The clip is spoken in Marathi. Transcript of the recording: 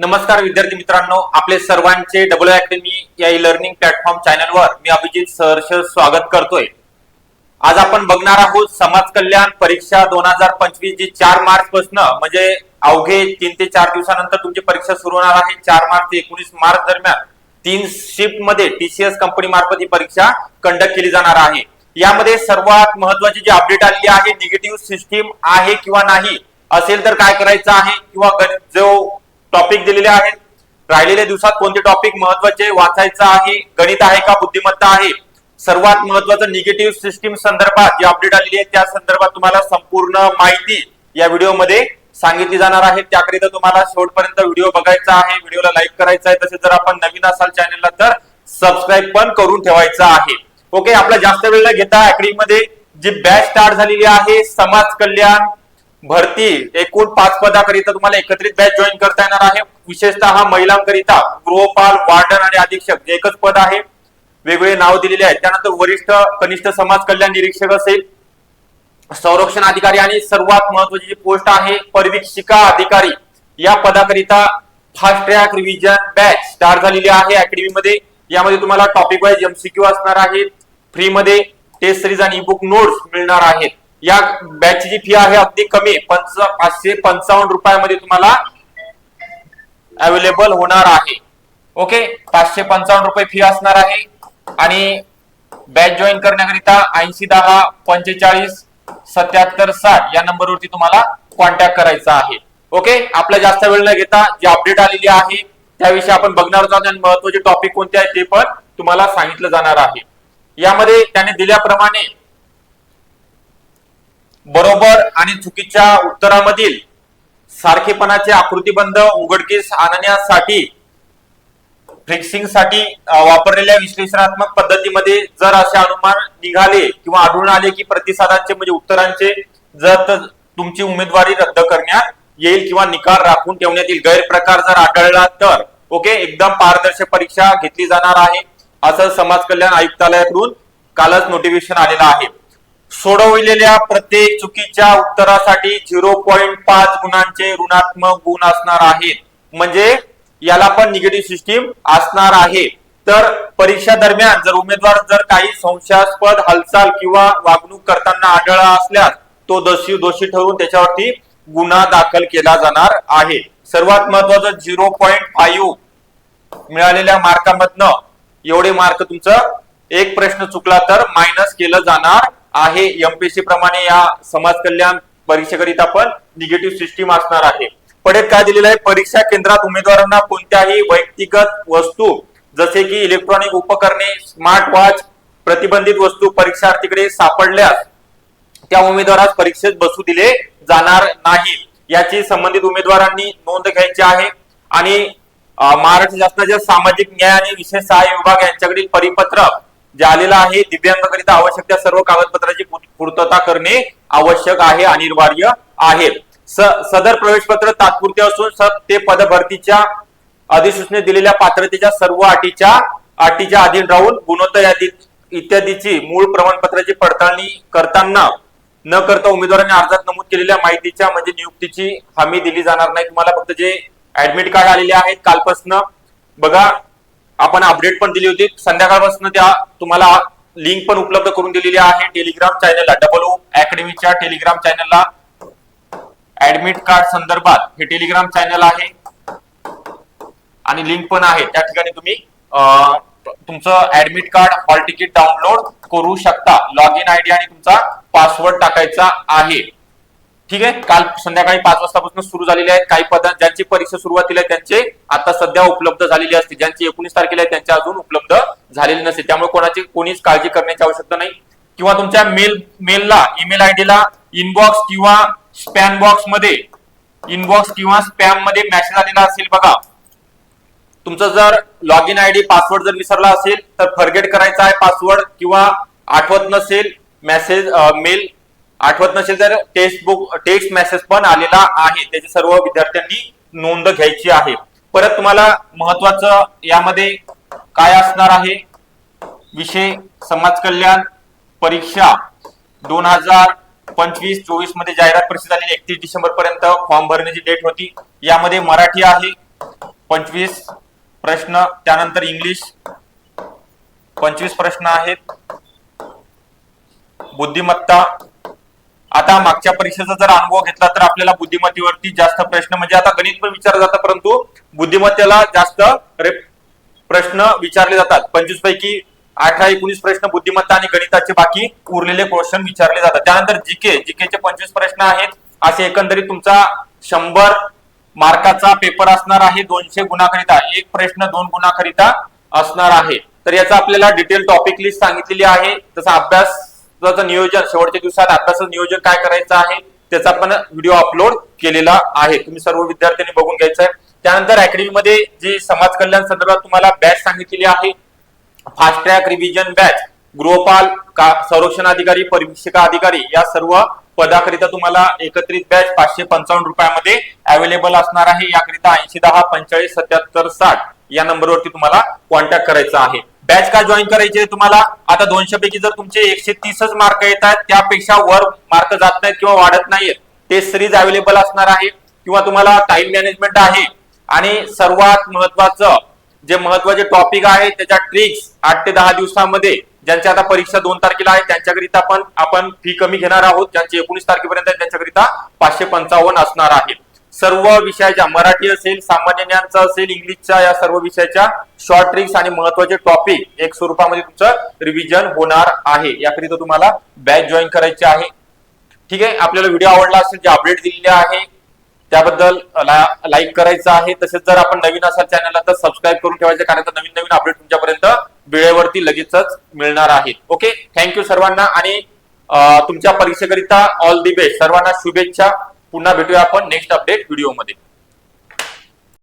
नमस्कार विद्यार्थी मित्रांनो आपले सर्वांचे डबल अकॅडमी या ई लर्निंग प्लॅटफॉर्म चॅनलवर मी अभिजित सहर्ष स्वागत करतोय. आज आपण बघणार आहोत समाज कल्याण परीक्षा दोन हजार पंचवीस जी चार मार्च पासून म्हणजे अवघे तीन ते चार दिवसानंतर तुमची परीक्षा सुरू होणार आहे. चार मार्च ते एकोणीस मार्च दरम्यान तीन शिफ्टमध्ये टीसीएस कंपनी मार्फत ही परीक्षा कंडक्ट केली जाणार आहे. यामध्ये सर्वात महत्वाची जी अपडेट आलेली आहे निगेटिव्ह सिस्टीम आहे किंवा नाही असेल तर काय करायचं आहे? किंवा जो टॉपिक दिलेले आहेत. राहिलेल्या दिवसात कोणते टॉपिक महत्त्वाचे वाचायचं आहे गणित आहे का बुद्धिमत्ता आहे? सर्वात महत्वाचं निगेटिव्ह सिस्टीम संदर्भात जी अपडेट आलेली आहे त्या संदर्भात तुम्हाला संपूर्ण माहिती या व्हिडिओमध्ये सांगितली जाणार आहे. त्याकरिता तुम्हाला शेवटपर्यंत व्हिडिओ बघायचा आहे व्हिडिओला लाईक करायचा आहे. तसेच जर आपण नवीन असाल चॅनलला तर सबस्क्राईब पण करून ठेवायचं आहे. ओके आपला जास्त वेळ न घेता अकॅडमीमध्ये जी बॅच स्टार्ट झालेली आहे समाज कल्याण भरती एकूण पाच पदाकरिता तुम्हाला एकत्रित बॅच जॉईन करता येणार आहे. विशेषतः महिलांकरिता गृहपाल वार्डन आणि अधीक्षक जे एकच पद आहे. वेगवेगळे नाव दिलेले आहेत. त्यानंतर वरिष्ठ कनिष्ठ समाज कल्याण निरीक्षक असेल. संरक्षण अधिकारी आणि सर्वात महत्वाची जी पोस्ट आहे परिवीक्षिका अधिकारी. या पदाकरिता fast track revision batch start झालेली आहे अकॅडमीमध्ये यामध्ये तुम्हाला टॉपिक वाईज एमसीक्यू असणार आहेत फ्रीमध्ये टेस्ट सिरीज आणि बुक नोट्स मिळणार आहेत. या बॅचची जी फी आहे अगदी कमी. पंच पाचशे पंचावन्न रुपयामध्ये तुम्हाला अवेलेबल होणार आहे. ओके पाचशे पंचावन्न रुपये फी असणार आहे. आणि बॅच जॉईन करण्याकरिता ऐंशी दहा पंचेचाळीस सत्याहत्तर साठ या नंबरवरती तुम्हाला कॉन्टॅक्ट करायचा आहे. ओके आपला जास्त वेळ न घेता जी अपडेट आलेली आहे त्याविषयी आपण बघणार आहोत आणि महत्त्वाचे टॉपिक कोणते आहेत ते पण तुम्हाला सांगितलं जाणार आहे. यामध्ये त्याने दिल्याप्रमाणे बरोबर आणि चुकीच्या उत्तरामधील सारखेपणाचे आकृतीबंध उघडकीस आणण्यासाठी फिक्सिंगसाठी वापरलेल्या विश्लेषणात्मक पद्धतीमध्ये जर असे अनुमान निघाले किंवा आढळून आले की प्रतिसादांचे म्हणजे उत्तरांचे जर तुमची उमेदवारी रद्द करण्यात येईल किंवा निकाल राखून ठेवण्यात येईल गैरप्रकार जर आढळला तर ओके एकदम पारदर्शक परीक्षा घेतली जाणार आहे असं समाज कल्याण आयुक्तालयाकडून कालच नोटिफिकेशन आलेलं आहे. सोडविलेल्या प्रत्येक चुकीच्या उत्तरासाठी झिरो पॉईंट पाच गुणांचे ऋणात्मक गुण असणार आहेत. म्हणजे याला पण निगेटिव्ह सिस्टीम असणार आहे. तर परीक्षा दरम्यान जर उमेदवार जर काही संशयास्पद हालचाल किंवा वागणूक करताना आढळला असल्यास तो दोषी दोषी ठरून त्याच्यावरती गुन्हा दाखल केला जाणार आहे. सर्वात महत्वाचं झिरो पॉईंट फाईव्ह मिळालेल्या मार्कामधनं एवढे मार्क तुमचं एक प्रश्न चुकला तर मायनस केलं जाणार आहे. एमपीएससी प्रमाणे या समाज कल्याण परीक्षेकरिता पण निगेटिव्ह सिस्टीम असणार आहे. पडेत काय दिलेलं आहे? परीक्षा केंद्रात उमेदवारांना कोणत्याही वैयक्तिगत वस्तू जसे की इलेक्ट्रॉनिक उपकरणे स्मार्ट वॉच प्रतिबंधित वस्तू परीक्षार्थीकडे सापडल्यास त्या उमेदवारास परीक्षेत बसू दिले जाणार नाही. याची संबंधित उमेदवारांनी नोंद घ्यायची आहे. आणि महाराष्ट्र शासनाच्या सामाजिक न्याय आणि विशेष सहाय्य विभाग यांच्याकडील परिपत्रक जे आलेलं आहे दिव्यांगाकरिता आवश्यक त्या सर्व कागदपत्राची पूर्तता करणे आवश्यक आहे अनिवार्य आहे. स- सदर प्रवेशपत्र तात्पुरते असून स- ते पदभरतीच्या अधिसूचने दिलेल्या पात्रतेच्या सर्व अटीच्या अटीच्या अधीन राहून गुणवत्ता यादीत इत्यादीची मूळ प्रमाणपत्राची पडताळणी करताना न करता उमेदवारांनी अर्जात नमूद केलेल्या माहितीच्या म्हणजे नियुक्तीची हमी दिली जाणार नाही. तुम्हाला फक्त जे ऍडमिट कार्ड आलेले आहेत कालपासून बघा आपण अपडेट पण दिली होती. संध्याकाळपासून त्या तुम्हाला लिंक पण उपलब्ध करून दिलेली आहे टेलिग्राम चॅनलला डबल ओ अकॅडमीच्या टेलिग्राम चॅनलला ऍडमिट कार्ड संदर्भात हे टेलिग्राम चॅनल आहे. आणि लिंक पण आहे. त्या ठिकाणी तुम्ही तुमचं admit card hall ticket download करू शकता. लॉग इन आयडी आणि तुमचा पासवर्ड टाकायचा आहे. ठीक आहे? काल संध्याकाळी पाच वाजतापासून सुरू झालेले आहेत. काही पद ज्यांची परीक्षा सुरुवातीला आहे त्यांचे आता सध्या उपलब्ध झालेली असते ज्यांची एकोणीस तारखेला आहे त्यांच्या अजून उपलब्ध झालेली नसते त्यामुळे कोणाची कोणीच काळजी करण्याची आवश्यकता नाही. किंवा तुमच्या मेल मेलला ईमेल आयडीला इनबॉक्स किंवा स्पॅम बॉक्समध्ये इनबॉक्स किंवा स्पॅममध्ये मेसेज आलेला असेल बघा. तुमचं जर लॉग इन आयडी पासवर्ड जर विसरला असेल तर फरगेट करायचा आहे पासवर्ड किंवा आठवत नसेल मेसेज मेल आठवत नसेल तर टेक्स्ट बुक टेक्स्ट मेसेज पण आलेला आहे. त्याची सर्व विद्यार्थ्यांनी नोंद घ्यायची आहे. परत तुम्हाला महत्वाचं यामध्ये काय असणार आहे? विषय समाज कल्याण परीक्षा. दोन हजार पंचवीस चोवीसमध्ये जाहिरात प्रसिद्ध झालेली एकतीस डिसेंबर पर्यंत फॉर्म भरण्याची डेट होती. यामध्ये मराठी आहे. पंचवीस प्रश्न त्यानंतर इंग्लिश. पंचवीस प्रश्न आहेत. बुद्धिमत्ता आता मागच्या परीक्षेचा जर अनुभव घेतला तर आपल्याला बुद्धिमत्तेवरती जास्त प्रश्न म्हणजे आता गणित पण विचारलं जातं परंतु बुद्धिमत्तेला जास्त प्रश्न विचारले जातात. पंचवीस पैकी अठरा एकोणीस प्रश्न बुद्धिमत्ता आणि गणिताचे बाकी उरलेले क्वेश्चन विचारले जातात. त्यानंतर जीके जीकेचे पंचवीस प्रश्न आहेत. असे एकंदरीत तुमचा शंभर मार्काचा पेपर असणार आहे दोनशे गुणाकरिता. एक प्रश्न दोन गुणाकरिता असणार आहे. तर याचा आपल्याला डिटेल टॉपिक लिस्ट सांगितलेली आहे. तसा अभ्यास अभ्यासाचं नियोजन शेवटच्या दिवसात अभ्यासाचं नियोजन काय करायचं आहे त्याचा पण व्हिडिओ अपलोड केलेला आहे. तुम्ही सर्व विद्यार्थ्यांनी बघून घ्यायचं आहे. त्यानंतर अकॅडमीमध्ये जी समाज कल्याण संदर्भात तुम्हाला बॅच सांगितलेली आहे फास्ट ट्रॅक रिव्हिजन बॅच गृहपाल का संरक्षण अधिकारी परीक्षिका अधिकारी या सर्व पदाकरिता तुम्हाला एकत्रित बॅच पाचशे पंचावन्न रुपयामध्ये अवेलेबल असणार आहे. याकरिता ऐंशी दहा पंचेचाळीस सत्याहत्तर साठ या नंबरवरती तुम्हाला कॉन्टॅक्ट करायचा आहे. बॅच का जॉईन करायचे तुम्हाला? आता दोनशे पैकी जर तुमचे एकशे तीसच मार्क येत आहेत त्यापेक्षा वर मार्क जात नाहीत किंवा वाढत नाहीत ते सिरीज अवेलेबल असणार आहे किंवा तुम्हाला टाइम मॅनेजमेंट आहे. आणि सर्वात महत्वाचं जे महत्त्वाचे टॉपिक आहे त्याच्या ट्रिक्स आठ ते दहा दिवसामध्ये ज्यांच्या आता परीक्षा दोन तारखेला आहे त्यांच्याकरिता पण आपण फी कमी घेणार आहोत. ज्यांची एकोणीस तारखेपर्यंत त्यांच्याकरिता पाचशे पंचावन्न असणार आहे. सर्व विषयाच्या मराठी असेल सामान्य ज्ञानचा असेल इंग्लिशच्या या सर्व विषयाच्या शॉर्ट ट्रिक्स आणि महत्त्वाचे टॉपिक एक स्वरूपामध्ये तुमचं रिव्हिजन होणार आहे. याकरिता तुम्हाला बॅच जॉईन करायची आहे. ठीक आहे? आपल्याला व्हिडिओ आवडला असेल जे अपडेट दिलेले आहे त्याबद्दल लाईक करायचं आहे. तसेच जर आपण नवीन असाल चॅनलला तर सबस्क्राईब करून ठेवायचं कारण तर नवीन नवीन अपडेट तुमच्यापर्यंत वेळेवरती लगेचच मिळणार आहेत. ओके थँक्यू सर्वांना आणि तुमच्या परीक्षेकरिता ऑल दी बेस्ट सर्वांना शुभेच्छा. पुन्हा भेटूया आपण नेक्स्ट अपडेट व्हिडिओमध्ये